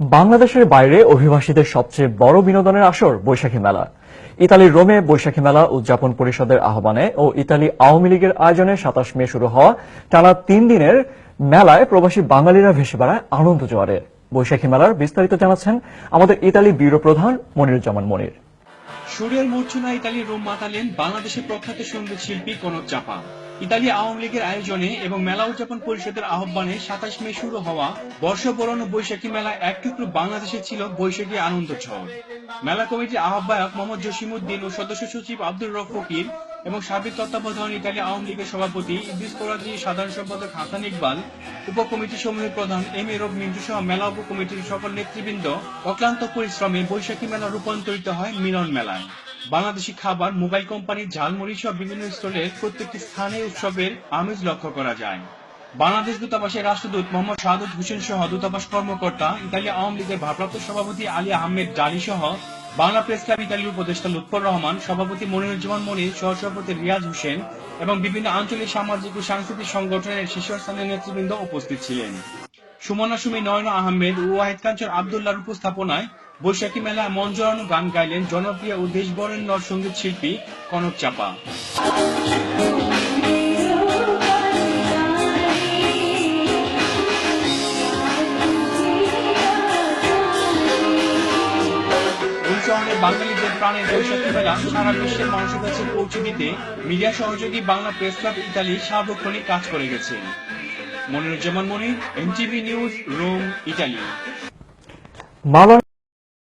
বাংলাদেশের বাইরে অভিবাসীদের সবচেয়ে বড় বিনোদনের আসর বৈশাখী মেলা। ইতালির রোমে বৈশাখী মেলা উদযাপন পরিষদের আহ্বানে ও ইতালি আওয়ামী লীগের আয়োজনে সাতাশ মে শুরু হওয়া টানা তিন দিনের মেলায় প্রবাসী বাঙালিরা ভেসে বেড়ায় আনন্দ জোয়ারে। বৈশাখী মেলার বিস্তারিত জানাচ্ছেন আমাদের ইতালি ব্যুরো প্রধান মনিরুজ্জামান মনির। সুরের মূর্ছনা ইতালির রোম মাতালেন বাংলাদেশের প্রখ্যাত সংগীত শিল্পী কনক চাপা। ইতালি আওয়ামী লীগের আয়োজনে এবং মেলা উদযাপন পরিষদের আহ্বানে সাতাশ মে শুরু হওয়া বর্ষবরণ বৈশাখী মেলা এক টুকরো বাংলাদেশে ছিল বৈশাখী আনন্দ ছড়। মেলা কমিটির আহ্বায়ক মোহাম্মদ জসিমুদ্দিন ও সদস্য সচিব আব্দুর রফ ফকির এবং সার্বিক তত্ত্বাবধান ইতালি আওয়ামী লীগের সভাপতি ইদ্রিস কোরাজি সাধারণ সম্পাদক হাসান ইকবাল উপকমিটি সমূহের প্রধান এম এ রব মিন্টু সহ মেলা উপকমিটির সকল নেতৃবৃন্দ অক্লান্ত পরিশ্রমে বৈশাখী মেলা রূপান্তরিত হয় মিলন মেলায়। বাংলাদেশি খাবার, মোবাইল কোম্পানির ঝালমুড়ি সহ বিভিন্ন স্টলের প্রত্যেকটি স্থানে উৎসবের আমেজ লক্ষ্য করা যায়। বাংলাদেশ দূতাবাসের রাষ্ট্রদূত মোহাম্মদ শাহাদুত হোসেন সহ দূতাবাস কর্মকর্তা ইতালি আওয়ামী লীগের ভারপ্রাপ্ত সভাপতি আলী আহমেদ ডালি সহ বাংলা প্রেস ক্লাব ইতালির উপদেষ্টা লুৎফর রহমান, সভাপতি মনিরুজ্জামান মনির, সহসভাপতি রিয়াজ হোসেন এবং বিভিন্ন আঞ্চলিক সামাজিক ও সাংস্কৃতিক সংগঠনের শীর্ষস্থানীয় নেতৃবৃন্দ উপস্থিত ছিলেন। সুমনা সুমি নয়না আহমেদ ও ওয়াহেদ কাঞ্চন আবদুল্লাহর উপস্থাপনায় বৈশাখী মেলায় মন জড়ানো গান গাইলেন জনপ্রিয় ও দেশ বরেণ্য সংগীত শিল্পী কনক চাপা। বাঙালিদের প্রাণের বৈশাখী মেলা সারা বিশ্বের মানুষের কাছে পৌঁছে দিতে মিডিয়া সহযোগী বাংলা প্রেস ক্লাব ইতালি সার্বক্ষণিক কাজ করে গেছে। Moniruzzaman Monir, NTV news, Rome, Italy. Malay